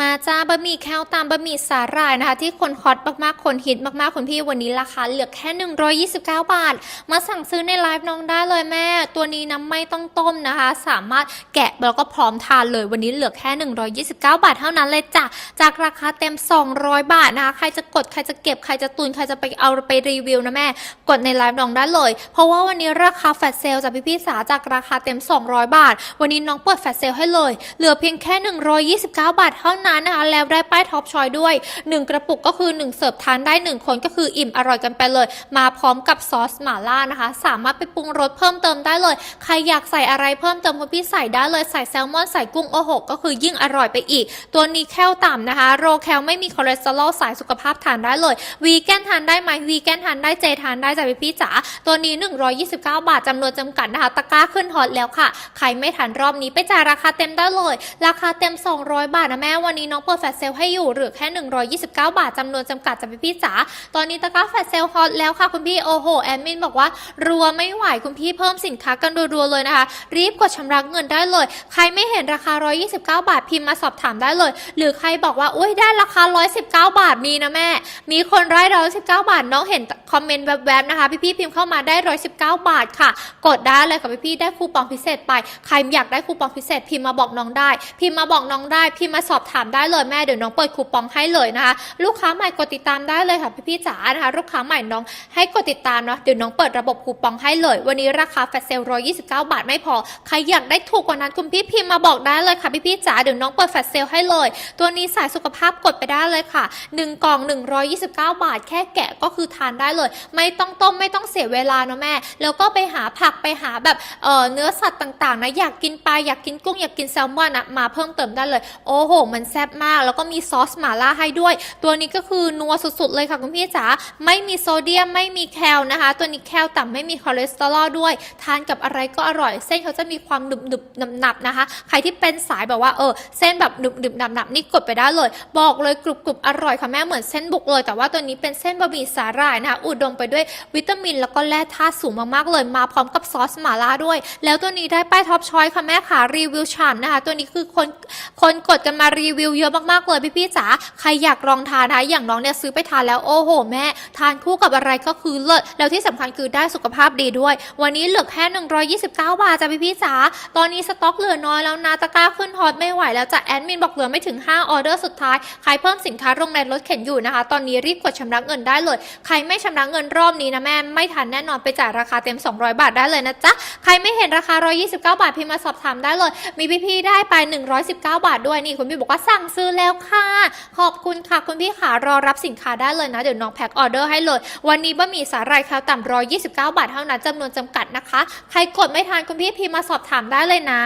มาจ้าบะหมี่แคลตามบะหมี่สาหร่ายนะคะ ที่คนฮอตมากๆ คนฮิตมากๆ คุณพี่วันนี้ราคาเหลือแค่ 129 บาท มาสั่งซื้อในไลฟ์น้องได้เลยแม่ ตัวนี้น้ำไม่ต้องต้มนะคะ สามารถแกะแล้วก็พร้อมทานเลยวันนี้เหลือแค่ 129 บาทเท่านั้นเลยจ้ะจากราคาเต็ม 200 บาทนะคะ ใครจะกดใครจะเก็บใครจะตุนใครจะไปเอาไปรีวิวนะแม่ กดในไลฟ์น้องได้เลย เพราะว่าวันนี้ราคาแฟลชเซลจากพี่ๆสาจากราคาเต็ม 200 บาท วันนี้น้องเปิดแฟลชเซลให้เลย เหลือเพียงแค่ 129 บาทเท่านั้นนะคะแล้วได้ป้ายท็อปชอยด้วย 1 กระปุกก็คือ 1 เสิร์ฟทานได้ 1 คนก็คืออิ่มอร่อยกันไปเลย มาพร้อมกับซอสหม่าล่านะคะ สามารถไปปรุงรสเพิ่มเติมได้เลย ใครอยากใส่อะไรเพิ่มเติมคุณพี่ใส่ได้เลยใส่แซลมอนใส่กุ้งโอโหก็คือยิ่งอร่อยไปอีก ตัวนี้แคลต่ำนะคะ โรแคลไม่มีคอเลสเตอรอลสายสุขภาพทานได้เลยวีแกนทานได้ไหมวีแกนทานได้เจทานได้จ้ะพี่พี่จ๋าตัวนี้ 129 บาทจำนวนจำกัดนะคะ ตะกร้าขึ้นฮอตแล้วค่ะ ใครไม่ทันรอบนี้ไปจ่ายราคาเต็มได้เลย ราคาเต็ม 200 บาทนะแม่วันนี้น้องเปิดแฟลชเซลให้อยู่หลือแค่ 129 บาทจำนวนจำกัดจะพี่พี่จ๋าตอนนี้ตะกร้าแฟลชเซลฮอตแล้วค่ะคุณพี่โอ้โหแอดมินบอกว่ารัวไม่ไหวคุณพี่เพิ่มสินค้ากันรัวๆเลยนะคะ รีบกดชำระเงินได้เลย ใครไม่เห็นราคา 129 บาทพิมพ์มาสอบถามได้เลย หรือใครบอกว่าอุ้ยได้ราคา 119 บาทมีนะแม่ มีคนไร้119 บาทน้องเห็นคอมเมนต์แวบๆนะคะพี่ๆพิมพ์เข้ามาได้ 119 บาทค่ะ กดได้เลยค่ะพี่ๆได้คูปองพิเศษไป ใครอยากได้คูปองพิเศษพิมพ์มาบอกน้องได้ พิมพ์มาบอกน้องได้ พิมพ์มาสอบถามได้เลยแม่เดี๋ยวน้องเปิดคูปองให้เลยนะคะ ลูกค้าใหม่กดติดตามได้เลยค่ะพี่ๆจ๋านะคะ ลูกค้าใหม่น้องให้กดติดตามเนาะเดี๋ยวน้องเปิดระบบคูปองให้เลย วันนี้ราคาแฟลชเซล129บเก้าบาทไม่พอใครอยากได้ถูกกว่านั้นคุณพี่พิมพ์มาบอกได้เลยค่ะพี่ๆจ๋าเดี๋ยวน้องเปิดแฟลชเซลให้เลย ตัวนี้สายสุขภาพกดไปได้เลยค่ะ1กล่อง129บเก้าบาท แค่แกะก็คือทานได้เลย ไม่ต้องต้มไม่ต้องเสียเวลาเนาะแม่ แล้วก็ไปหาผักไปหาแบบเออเนื้อสัตว์ต่างๆนะอยากกินปลาอยากกินกุ้งอยากกินแซลมอนอะมาเพิ่มเติมได้เลย โอ้โห มันแซบมาก แล้วก็มีซอสหม่าล่าให้ด้วย ตัวนี้ก็คือนัวสุดๆเลยค่ะคุณพี่จ๋าไม่มีโซเดียมไม่มีแคลนะคะ ตัวนี้แคลต่ำไม่มีคอเลสเตอรอลด้วย ทานกับอะไรก็อร่อย เส้นเขาจะมีความหนึบหนึบหนับหนับนะคะ ใครที่เป็นสายแบบว่าเออเส้นแบบหนึบหนึบหนับหนับนี่กดไปได้เลย บอกเลยกรุบกรุบอร่อยค่ะแม่เหมือนเส้นบุกเลย แต่ว่าตัวนี้เป็นเส้นบะหมี่สาหร่ายนะคะอุดมไปด้วยวิตามิน แล้วก็แร่ธาตุสูงมากๆเลย มาพร้อมกับซอสหม่าล่าด้วย แล้วตัวนี้ได้ป้ายท็อปชอยค่ะแม่ค่ะรีวิวฉ่ำนะคะ ตัวนี้คือคนคนกดกันมารีวิวเยอะมากๆเลยพี่ๆจ๋าใครอยากลองทานนะอย่างน้องเนี่ยซื้อไปทานแล้วโอ้โห แม่ ทานคู่กับอะไรก็คือเลิศแล้วที่สำคัญคือได้สุขภาพดีด้วย วันนี้เหลือแค่ 129 บาทจ้ะพี่ๆจ๋าตอนนี้สต็อกเหลือน้อยแล้วนะตะกร้าขึ้นฮอตไม่ไหวแล้วจะแอดมินบอกเหลือไม่ถึง 5 ออเดอร์สุดท้ายใครเพิ่มสินค้าลงในรถเข็นอยู่นะคะ ตอนนี้รีบกดชำระเงินได้เลย ใครไม่ชำระเงินรอบนี้นะแม่ไม่ทันแน่นอนไปจ่ายราคาเต็ม 200 บาทได้เลยนะจ๊ะใครไม่เห็นราคา 129 บาทพิมพ์มาสอบถามได้เลย มีพี่ๆได้ไป 119 บาทด้วยนี่คุณพี่บอกว่าสั่งซื้อแล้วค่ะ ขอบคุณค่ะคุณพี่ขารอรับสินค้าได้เลยนะ เดี๋ยวน้องแพ็คออเดอร์ให้เลย วันนี้บะหมี่สาหร่ายคาวต่ำร้อยยี่สิบเก้าบาทเท่านั้นจำนวนจำกัดนะคะ ใครกดไม่ทันคุณพี่พีมาสอบถามได้เลยนะ